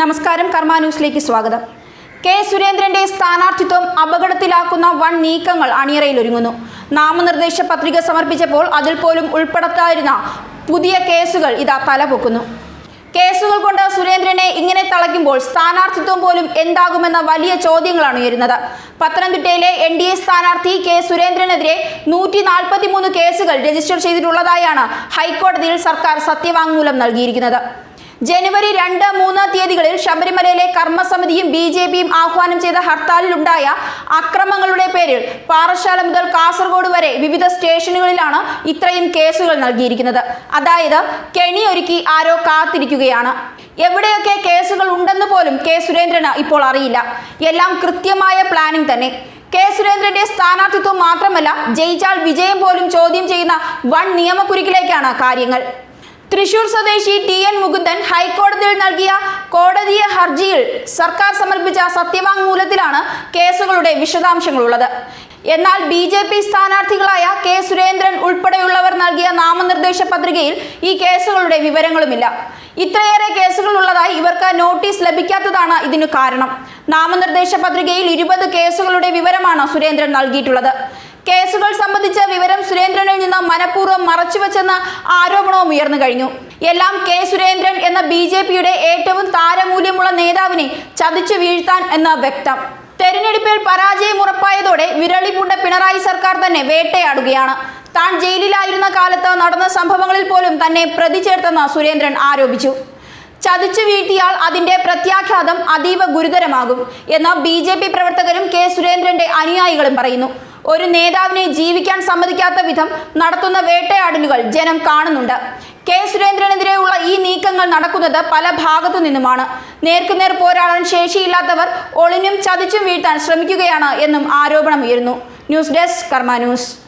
നമസ്കാരം കർമ്മ ന്യൂസിലേക്ക് സ്വാഗതം. കെ സുരേന്ദ്രന്റെ സ്ഥാനാർത്ഥിത്വം അപകടത്തിലാക്കുന്ന വൺ നീക്കങ്ങൾ അണിയറയിൽ അണിയറയിലൊരുങ്ങുന്നു നാമനിർദ്ദേശ പത്രിക സമർപ്പിച്ചപ്പോൾ അതിൽ പോലും ഉൾപ്പെടുത്താതിരുന്ന പുതിയ കേസുകൾ ഇതാ തലപൊക്കുന്നു. കേസുകൾ കൊണ്ട് സുരേന്ദ്രനെ ഇങ്ങനെ തളയ്ക്കുമ്പോൾ സ്ഥാനാർത്ഥിത്വം പോലും എന്താകുമെന്ന വലിയ ചോദ്യങ്ങളാണ് ഉയരുന്നത്. പത്തനംതിട്ടയിലെ എൻ ഡി എ സ്ഥാനാർത്ഥി കെ സുരേന്ദ്രനെതിരെ നൂറ്റി നാൽപ്പത്തി മൂന്ന് കേസുകൾ രജിസ്റ്റർ ചെയ്തിട്ടുള്ളതായാണ് ഹൈക്കോടതിയിൽ സർക്കാർ സത്യവാങ്മൂലം നൽകിയിരിക്കുന്നത്. ജനുവരി രണ്ട് മൂന്ന് തീയതികളിൽ ശബരിമലയിലെ കർമ്മസമിതിയും ബി ജെ പിയും ആഹ്വാനം ചെയ്ത ഹർത്താലിലുണ്ടായ അക്രമങ്ങളുടെ പേരിൽ പാറശാല മുതൽ കാസർഗോഡ് വരെ വിവിധ സ്റ്റേഷനുകളിലാണ് ഇത്രയും കേസുകൾ നൽകിയിരിക്കുന്നത്. അതായത് കെണി ഒരുക്കി ആരോ കാത്തിരിക്കുകയാണ്. എവിടെയൊക്കെ കേസുകൾ ഉണ്ടെന്ന് പോലും കെ സുരേന്ദ്രന് ഇപ്പോൾ അറിയില്ല. എല്ലാം കൃത്യമായ പ്ലാനിംഗ് തന്നെ. കെ സുരേന്ദ്രന്റെ സ്ഥാനാർത്ഥിത്വം മാത്രമല്ല ജയിച്ചാൽ വിജയം പോലും ചോദ്യം ചെയ്യുന്ന വൺ നിയമക്കുരുക്കിലേക്കാണ് കാര്യങ്ങൾ. തൃശൂർ സ്വദേശി ടി എൻ മുകുന്ദൻ ഹൈക്കോടതിയിൽ നൽകിയ കോടതിയ ഹർജിയിൽ സർക്കാർ സമർപ്പിച്ച സത്യവാങ്മൂലത്തിലാണ് കേസുകളുടെ വിശദാംശങ്ങളുള്ളത്. എന്നാൽ ബി ജെ പി സ്ഥാനാർത്ഥികളായ കെ സുരേന്ദ്രൻ ഉൾപ്പെടെയുള്ളവർ നൽകിയ നാമനിർദ്ദേശ പത്രികയിൽ ഈ കേസുകളുടെ വിവരങ്ങളുമില്ല. ഇത്രയേറെ കേസുകൾ ഉള്ളതായി ഇവർക്ക് നോട്ടീസ് ലഭിക്കാത്തതാണ് ഇതിനു കാരണം. നാമനിർദ്ദേശ പത്രികയിൽ ഇരുപത് കേസുകളുടെ വിവരമാണ് സുരേന്ദ്രൻ നൽകിയിട്ടുള്ളത്. കേസുകൾ സംബന്ധിച്ച വിവരം സുരേന്ദ്രനിൽ നിന്ന് മനഃപൂർവം മറച്ചുവെച്ചെന്ന ആരോപണവും ഉയർന്നു കഴിഞ്ഞു. എല്ലാം കെ സുരേന്ദ്രൻ എന്ന ബി ജെ പിയുടെ ഏറ്റവും താരമൂല്യമുള്ള നേതാവിനെ ചതിച്ചു വീഴ്ത്താൻ എന്ന വ്യക്തം. തെരഞ്ഞെടുപ്പിൽ പരാജയം ഉറപ്പായതോടെ വിരളിപ്പുണ്ട പിണറായി സർക്കാർ തന്നെ വേട്ടയാടുകയാണ്. താൻ ജയിലിലായിരുന്ന കാലത്ത് നടന്ന സംഭവങ്ങളിൽ പോലും തന്നെ പ്രതി ചേർത്തെന്ന് സുരേന്ദ്രൻ ആരോപിച്ചു. ചതിച്ചു വീഴ്ത്തിയാൽ അതിന്റെ പ്രത്യാഘാതം അതീവ ഗുരുതരമാകും എന്ന് ബി പ്രവർത്തകരും കെ സുരേന്ദ്രന്റെ അനുയായികളും പറയുന്നു. ഒരു നേതാവിനെ ജീവിക്കാൻ സമ്മതിക്കാത്ത വിധം നടത്തുന്ന വേട്ടയാടലുകൾ ജനം കാണുന്നുണ്ട്. കെ. സുരേന്ദ്രനെതിരെയുള്ള ഈ നീക്കങ്ങൾ നടക്കുന്നത് പല ഭാഗത്തു നിന്നുമാണ്. നേർക്കുനേർ പോരാടാൻ ശേഷിയില്ലാത്തവർ ഒളിഞ്ഞും ചതിച്ചും വീഴ്ത്താൻ ശ്രമിക്കുകയാണ് എന്നും ആരോപണമുയരുന്നു. News desk Karma news.